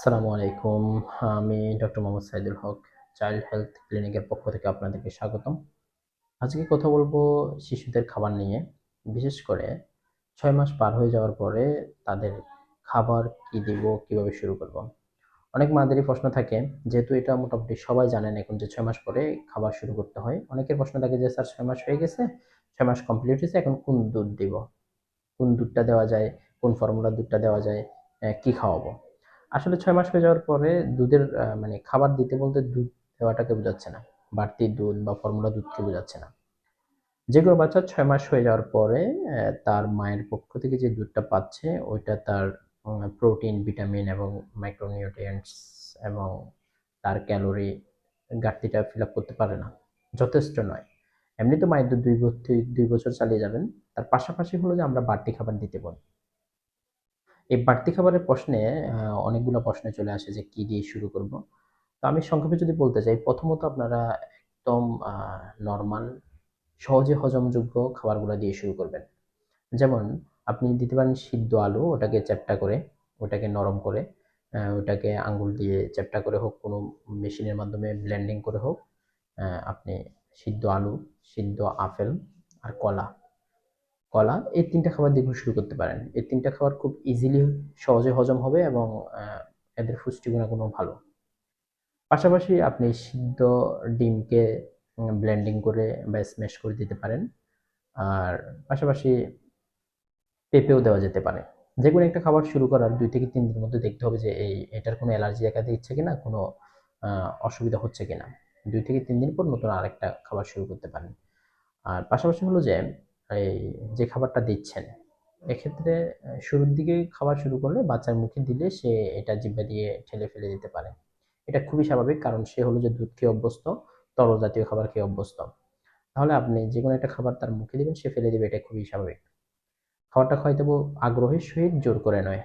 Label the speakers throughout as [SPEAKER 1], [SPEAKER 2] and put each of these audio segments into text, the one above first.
[SPEAKER 1] আসসালামু আলাইকুম। আমি doctor Mohammad Saidul Haque, child health ক্লিনিকের পক্ষ থেকে আপনাদেরকে স্বাগতম। আজকে কথা বলব শিশুদের খাবার নিয়ে, বিশেষ করে ছয় মাস পার হয়ে যাওয়ার পরে তাদের খাবার কি দিব, কীভাবে শুরু করব? অনেক মাদেরই প্রশ্ন থাকে, যেহেতু এটা মোটামুটি সবাই জানেন এখন যে ছয় মাস পরে খাবার শুরু করতে হয়। অনেকের প্রশ্ন থাকে যে, স্যার, ছয় মাস হয়ে গেছে, ছয় মাস কমপ্লিট হয়েছে, এখন কোন দুধ দিব? কোন দুধটা দেওয়া যায়? কোন ফর্মুলার দুধটা দেওয়া যায়? কি খাওয়াবো? আসলে ছয় মাস হয়ে যাওয়ার পরে দুধের মানে খাবার দিতে বলতে দুধ দেওয়াটাকে বোঝাচ্ছে না। বাড়তি দুধ বা ফর্মুলা দুধকে বোঝাচ্ছে না। যে কোনো বাচ্চা ছয় মাস হয়ে যাওয়ার পরে তার মায়ের পক্ষ থেকে যে দুধটা পাচ্ছে, ওইটা তার প্রোটিন, ভিটামিন এবং মাইক্রোনিউট্রিয়েন্টস এবং তার ক্যালোরি ঘাটতিটা ফিল আপ করতে পারে না। যথেষ্ট নয়। এমনি তো মায়ের দুধ দুই দুই বছর চালিয়ে যাবেন। তার পাশাপাশি হলো যে আমরা বাড়তি খাবার দিতে বলি। এই বাড়তি খাবারের প্রশ্নে অনেকগুলো প্রশ্নে চলে আসে যে কি দিয়ে শুরু করব। তো আমি সংক্ষেপে যদি বলতে চাই, প্রথমত আপনারা একদম নর্মাল সহজে হজমযোগ্য খাবারগুলো দিয়ে শুরু করবেন। যেমন, আপনি দিতে পারেন সিদ্ধ আলু, ওটাকে চ্যাপ্টা করে, ওটাকে নরম করে ওটাকে আঙ্গুল দিয়ে চ্যাপ্টা করে হোক, কোনো মেশিনের মাধ্যমে ব্লেন্ডিং করে হোক আপনি সিদ্ধ আলু, সিদ্ধ আপেল আর কলা কলা, এই তিনটা খাবার দিয়ে শুরু করতে পারেন। এই তিনটা খাবার খুব ইজিলি সহজে হজম হবে এবং এদের পুষ্টি গুণাগুণও ভালো। পাশাপাশি আপনি সিদ্ধ ডিমকে ব্লেন্ডিং করে বা স্ম্যাশ করে দিতে পারেন। আর পাশাপাশি পেঁপেও দেওয়া যেতে পারে। যে কোনো একটা খাবার শুরু করার দুই থেকে তিন দিনের মধ্যে দেখতে হবে যে, এই, এটার কোনো অ্যালার্জি দেখা দিচ্ছে কিনা, কোনো অসুবিধা হচ্ছে কিনা। দুই থেকে তিন দিন পর নতুন আরেকটা খাবার শুরু করতে পারেন। আর পাশাপাশি হলো যে এই যে খাবারটা দিচ্ছেন, এক্ষেত্রে শুরুর দিকে খাবার শুরু করলে বাচ্চার মুখে দিলে সে এটা জিহ্বা দিয়ে ঠেলে ফেলে দিতে পারে। এটা খুবই স্বাভাবিক, কারণ সে হলো যে দুধ খেয়ে অভ্যস্ত, তরল জাতীয় খাবার খেয়ে অভ্যস্ত। তাহলে আপনি যে কোনো একটা খাবার তার মুখে দিবেন, সে ফেলে দিবে, এটা খুবই স্বাভাবিক। খাবারটা খাওয়াইতে আগ্রহের সহিত জোর করে নয়।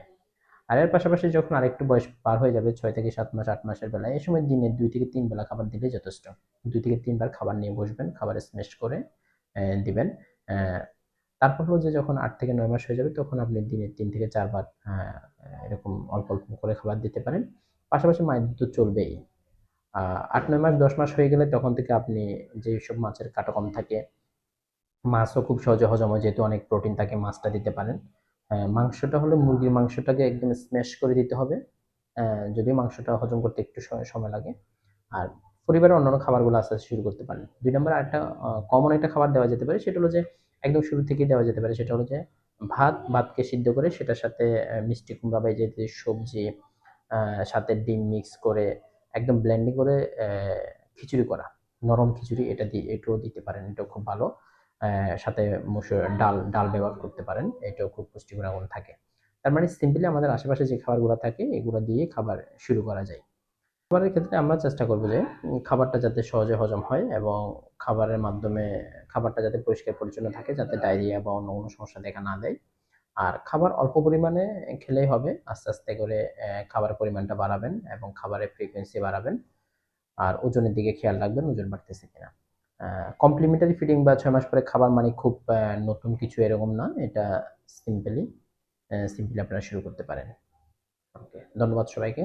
[SPEAKER 1] আর এর পাশাপাশি যখন আরেকটু বয়স পার হয়ে যাবে, ছয় থেকে সাত মাস, আট মাসের বেলায় এই সময় দিনে দুই থেকে তিন বেলা খাবার দিলে যথেষ্ট। দুই থেকে তিনবার খাবার নিয়ে বসবেন, খাবার স্মেশ করে দিবেন। তারপর হলো যে যখন আট থেকে নয় মাস হয়ে যাবে, তখন আপনি দিনে তিন থেকে চারবার এরকম অল্প অল্প করে খাবার দিতে পারেন। পাশাপাশি মায়ের দুধ চলবেই। আট নয় মাস, দশ মাস হয়ে গেলে তখন থেকে আপনি যেসব মাছের কাটা কম থাকে, মাছও খুব সহজে হজম হয়, যেহেতু অনেক প্রোটিন থাকে, মাছটা দিতে পারেন। মাংসটা হলে মুরগির মাংসটাকে একদম স্ম্যাশ করে দিতে হবে। যদিও মাংসটা হজম করতে একটু সময় লাগে। আর পরিবারের অন্যান্য খাবারগুলো আস্তে আস্তে শুরু করতে পারেন। দুই নম্বর আরেকটা কমন একটা খাবার দেওয়া যেতে পারে, সেটা হলো যে একদম শুরু থেকেই দেওয়া যেতে পারে, সেটা হলো যে ভাত, ভাতকে সিদ্ধ করে সেটার সাথে মিষ্টি কুমড়া বা যে সবজি সাথে ডিম মিক্স করে একদম ব্লেন্ডিং করে খিচুড়ি করা, নরম খিচুড়ি এটা দিয়ে এটাও দিতে পারেন, এটাও খুব ভালো। সাথে মসুর ডাল ডাল ব্যবহার করতে পারেন, এটাও খুব পুষ্টি গুণাগুণ থাকে। তার মানে সিম্পলি আমাদের আশেপাশে যে খাবারগুলো থাকে, এগুলো দিয়ে খাবার শুরু করা যায়। খাবারের ক্ষেত্রে আমরা চেষ্টা করব যে খাবারটা যাতে সহজে হজম হয় এবং খাবারের মাধ্যমে, খাবারটা যাতে পরিষ্কার পরিচ্ছন্ন থাকে, যাতে ডায়রিয়া বা অন্য কোনো সমস্যা দেখা না দেয়। আর খাবার অল্প পরিমাণে খেলেই হবে, আস্তে আস্তে করে খাবারের পরিমাণটা বাড়াবেন এবং খাবারের ফ্রিকোয়েন্সি বাড়াবেন। আর ওজনের দিকে খেয়াল রাখবেন, ওজন বাড়তেছে কিনা। কমপ্লিমেন্টারি ফিডিং বা ছয় মাস পরে খাবার মানে খুব নতুন কিছু এরকম না, এটা সিম্পলি সিম্পলি আপনারা শুরু করতে পারেন। ওকে ধন্যবাদ সবাইকে।